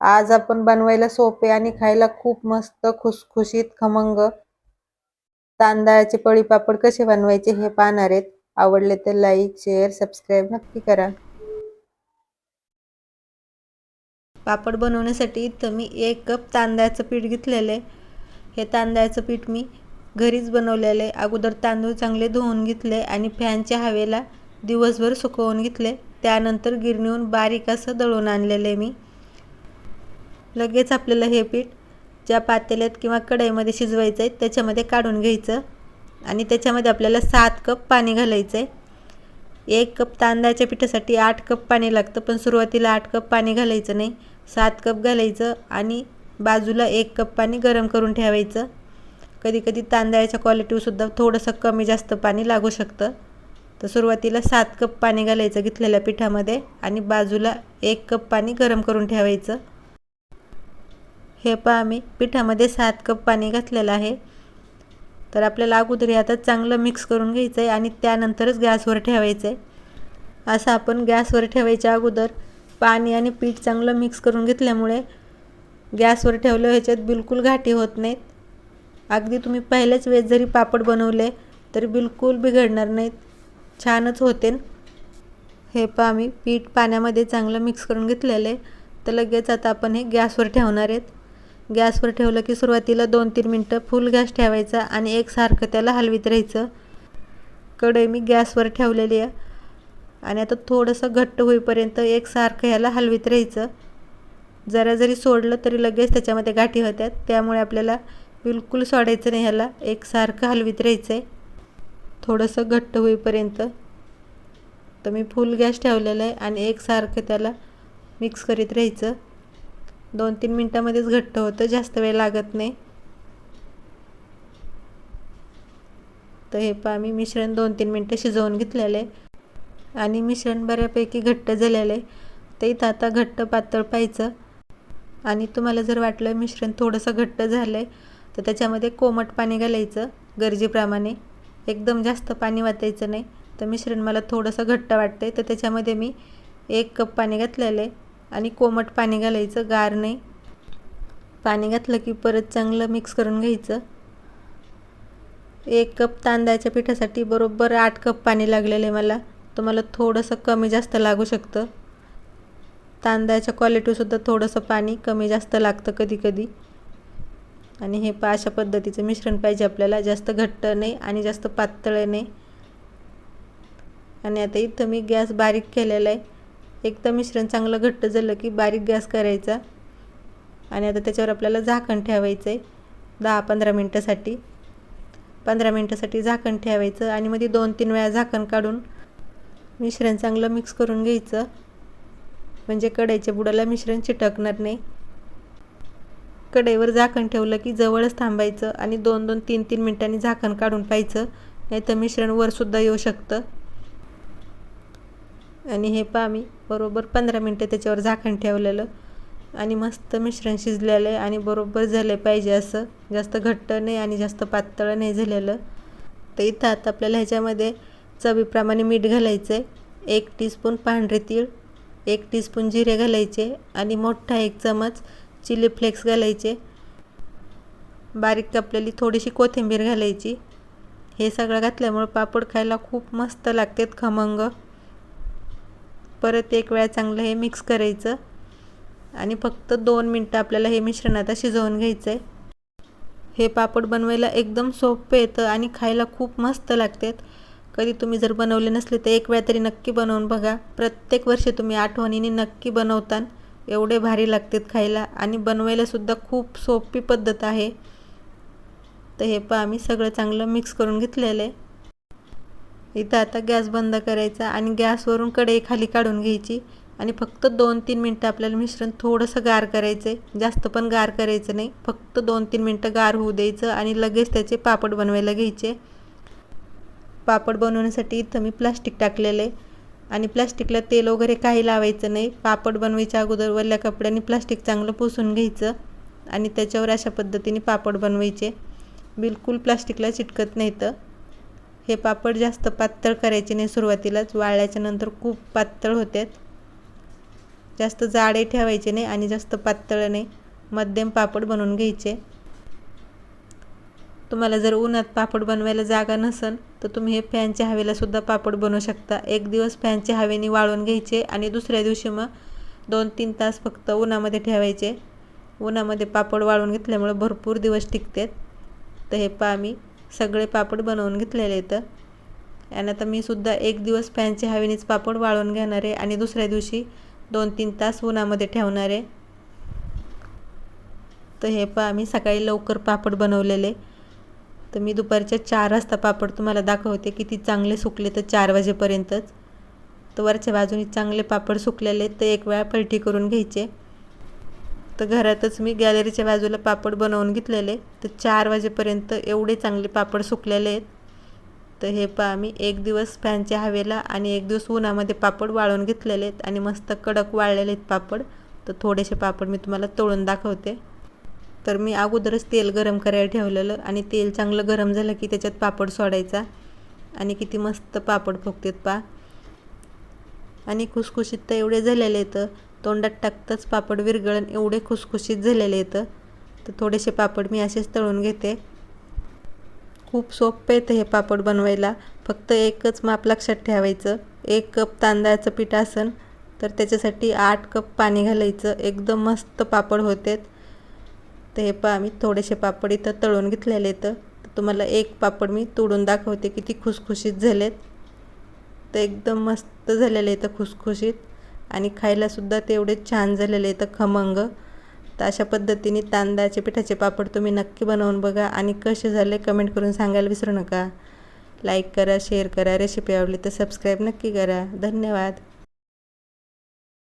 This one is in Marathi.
आज आपण बनवायला सोपे आणि खायला खूप मस्त खुसखुशीत खमंग तांदळाचे पळी पापड कसे बनवायचे हे पाहणार आहेत. आवडले तर लाईक शेअर सबस्क्राईब नक्की करा. पापड बनवण्यासाठी इथं मी एक कप तांदळाचं पीठ घेतलेलं आहे. हे तांदळाचं पीठ मी घरीच बनवलेलं आहे. अगोदर तांदूळ चांगले धुवून घेतले आणि फॅनच्या हवेला दिवसभर सुकवून घेतले. त्यानंतर गिरणीहून बारीक असं दळून आणलेलं आहे मी. लगेच आपल्याला हे पीठ ज्या पातेल्यात किंवा कढईमध्ये शिजवायचं आहे त्याच्यामध्ये काढून घ्यायचं. आणि त्याच्यामध्ये आपल्याला सात कप पाणी घालायचं आहे एक कप तांदळाच्या पिठासाठी आठ कप पाणी लागतं पण सुरुवातीला आठ कप पाणी घालायचं नाही. सात कप घालायचं आणि बाजूला एक कप पाणी गरम करून ठेवायचं. कधी कधी तांदळाच्या क्वालिटीसुद्धा थोडंसं कमी जास्त पाणी लागू शकतं. तर सुरुवातीला सात कप पाणी घालायचं घेतलेल्या पिठामध्ये आणि बाजूला एक कप पाणी गरम करून ठेवायचं. हे पहा मी पिठामध्ये सात कप पाणी घातलेलं आहे. तर आपल्याला अगोदर आता चांगलं मिक्स करून घ्यायचं आहे आणि त्यानंतरच गॅसवर ठेवायचं आहे असं आपण गॅसवर ठेवायच्या अगोदर पाणी आणि पीठ चांगलं मिक्स करून घेतल्यामुळे गॅसवर ठेवलं ह्याच्यात बिलकुल घाटी होत नाहीत. अगदी तुम्ही पहिल्याच वेळेस जरी पापड बनवले तरी बिलकुल बिघडणार नाहीत. छानच होते हे पहा मी पीठ पाण्यामध्ये चांगलं मिक्स करून घेतलेलं आहे. तर लगेच आता आपण हे गॅसवर ठेवणार आहेत. गॅसवर ठेवलं की सुरुवातीला दोन तीन मिनटं फुल गॅस ठेवायचा आणि एकसारखं त्याला हलवीत राहायचं. कढई मी गॅसवर ठेवलेली आहे आणि आता थोडंसं घट्ट होईपर्यंत एकसारखं ह्याला हलवीत राहायचं. जरा जरी सोडलं तरी लगेच त्याच्यामध्ये गाठी होत्यात. त्यामुळे आपल्याला बिलकुल सोडायचं नाही ह्याला. एकसारखं हलवीत राहायचं आहे थोडंसं घट्ट होईपर्यंत. तर मी फुल गॅस ठेवलेला आहे आणि एकसारखं त्याला मिक्स करीत राहायचं. दोन तीन मिनटामध्येच घट्ट होतं जास्त वेळ लागत नाही. तर हे पहा मी मिश्रण दोन तीन मिनटं शिजवून घेतलेलं आहे आणि मिश्रण बऱ्यापैकी घट्ट झालेलं. आहे तर इथं आता घट्ट पातळ पाहिजे आणि तुम्हाला जर वाटलं मिश्रण थोडंसं घट्ट झालं आहे तर त्याच्यामध्ये कोमट पाणी घालायचं गरजेप्रमाणे. एकदम जास्त पाणी वाचायचं नाही. तर मिश्रण मला थोडंसं घट्ट वाटतं आहे तर त्याच्यामध्ये मी एक कप पाणी घातलेलं आहे. आणि कोमट पाणी घालायचं गार नाही. पाणी घातलं की परत चांगलं मिक्स करून घ्यायचं. एक कप तांदळाच्या पिठासाठी बरोबर आठ कप पाणी लागलेलं आहे मला. तुम्हाला थोडंसं कमी जास्त लागू शकतं. तांदळाच्या क्वालिटीसुद्धा थोडंसं पाणी कमी जास्त लागतं कधी कधी आणि हे पा अशा पद्धतीचं मिश्रण पाहिजे आपल्याला. जास्त घट्ट नाही आणि जास्त पातळ नाही. आणि आता इथं मी गॅस बारीक केलेला आहे. एकदा मिश्रण चांगलं घट्ट झालं की बारीक गॅस करायचा. आणि आता त्याच्यावर आपल्याला झाकण ठेवायचं आहे दहा पंधरा मिनटासाठी. पंधरा मिनटासाठी झाकण ठेवायचं आणि मध्ये दोन तीन वेळा झाकण काढून मिश्रण चांगलं मिक्स करून घ्यायचं. म्हणजे कढईच्या बुडाला मिश्रण चिटकणार नाही. कढईवर झाकण ठेवलं की जवळच थांबायचं आणि दोन दोन तीन तीन मिनटांनी झाकण काढून पाहायचं. नाही तर मिश्रण वरसुद्धा येऊ शकतं. आणि हे पहा मी बरोबर पंधरा मिनटं त्याच्यावर झाकण ठेवलेलं. आणि मस्त मिश्रण शिजलेलं आहे आणि बरोबर झालं पाहिजे असं. जास्त घट्ट नाही आणि जास्त पातळ नाही झालेलं. तर इथं आता आपल्याला ह्याच्यामध्ये चवीप्रमाणे मीठ घालायचं आहे. एक टीस्पून पांढरे तीळ एक टीस्पून जिरे घालायचे आणि मोठा एक चमच चिली फ्लेक्स घालायचे. बारीक कापलेली थोडीशी कोथिंबीर घालायची. हे सगळं घातल्यामुळं पापड खायला खूप मस्त लागतात खमंग. परत एक वेळा चांगलं हे मिक्स करायचं. आणि फक्त दोन मिनटं आपल्याला हे मिश्रण आता शिजवून घ्यायचं आहे हे पापड बनवायला एकदम सोपं येतं आणि खायला खूप मस्त लागतात. कधी तुम्ही जर बनवले नसले तर एक वेळा तरी नक्की बनवून बघा. प्रत्येक वर्षी तुम्ही आठवणीने नक्की बनवतान. एवढे भारी लागतात खायला आणि बनवायलासुद्धा खूप सोपी पद्धत आहे. तर हे पण आम्ही सगळं चांगलं मिक्स करून घेतलेलं आहे. इथं आता गॅस बंद करायचा आणि गॅसवरून कढई खाली काढून घ्यायची आणि फक्त दोन तीन मिनटं आपल्याला मिश्रण थोडंसं गार करायचं आहे जास्त पण गार करायचं नाही. फक्त दोन तीन मिनटं गार होऊ द्यायचं आणि लगेच त्याचे पापड बनवायला घ्यायचे. पापड बनवण्यासाठी इथं मी प्लास्टिक टाकलेलं आहे आणि प्लास्टिकला तेल वगैरे काही लावायचं नाही. पापड बनवायच्या अगोदर वल्ल्या कपड्यांनी प्लास्टिक चांगलं पुसून घ्यायचं आणि त्याच्यावर अशा पद्धतीने पापड बनवायचे. बिलकुल प्लास्टिकला चिटकत नाही तर हे पापड जास्त पातळ करायचे नाही सुरुवातीलाच. वाळल्याच्या नंतर खूप पातळ होतात जास्त जाडे ठेवायचे नाही आणि जास्त पातळ नाही. मध्यम पापड बनवून घ्यायचे. तुम्हाला जर उन्हात पापड बनवायला जागा नसेल तर तुम्ही हे फॅनच्या हवेलासुद्धा पापड बनवू शकता. एक दिवस फॅनच्या हवेने वाळून घ्यायचे आणि दुसऱ्या दिवशी मग दोन तीन तास फक्त उन्हामध्ये ठेवायचे. उन्हामध्ये पापड वाळून घेतल्यामुळे भरपूर दिवस टिकतात. तर हे पा मी. सगळे पापड बनवून घेतलेले तर आणि आता मी सुद्धा एक दिवस फॅनच्या हवेनेच पापड वाळून घेणार आहे आणि दुसऱ्या दिवशी दोन तीन तास उन्हामध्ये ठेवणार आहे. तर हे पहा मी सकाळी लवकर पापड बनवलेले. तर मी दुपारच्या चार वाजता पापड तुम्हाला दाखवते किती चांगले सुकले तर चार वाजेपर्यंतच. तर वरच्या बाजूने चांगले पापड सुकलेले तर एक वेळा पलटी करून घ्यायचे. तर घरातच मी गॅलरीच्या बाजूला पापड बनवून घेतलेले. तर चार वाजेपर्यंत एवढे चांगले पापड सुकलेले आहेत. तर हे पहा मी एक दिवस फॅनच्या हवेला आणि एक दिवस उन्हामध्ये पापड वाळून घेतलेले आहेत आणि मस्त कडक वाळलेले आहेत पापड. तर थोडेसे पापड मी तुम्हाला तळून दाखवते. तर मी अगोदरच तेल गरम करायला ठेवलेलं आणि तेल चांगलं गरम झालं की त्याच्यात पापड सोडायचा. आणि किती मस्त पापड फुगतात पा आणि खुसखुशीत तर एवढे झालेले आहेत. तोंडात टाकताच पापड विरगळण एवढे खुसखुशीत झालेले येतं तर थोडेसे पापड मी असेच तळून घेते. खूप सोपं येतं हे पापड बनवायला. फक्त एकच माप लक्षात ठेवायचं. एक कप तांदळाचं पीठ असन तर त्याच्यासाठी आठ कप पाणी घालायचं. एकदम मस्त पापड होतेत. तर हे पा मी थोडेसे पापड इथं तळून घेतलेले तर तुम्हाला एक पापड मी तोडून दाखवते किती खुसखुशीत झालेत. तर एकदम मस्त झालेले इथं खुसखुशीत. आणि खायलासुद्धा तेवढे छान झालेले आहेत खमंग. तर अशा पद्धतीने तांदळाचे पिठाचे पापड तुम्ही नक्की बनवून बघा आणि कसे झाले कमेंट करून सांगायला विसरू नका. लाईक करा शेअर करा रेसिपी आवडली तर सबस्क्राईब नक्की करा. धन्यवाद.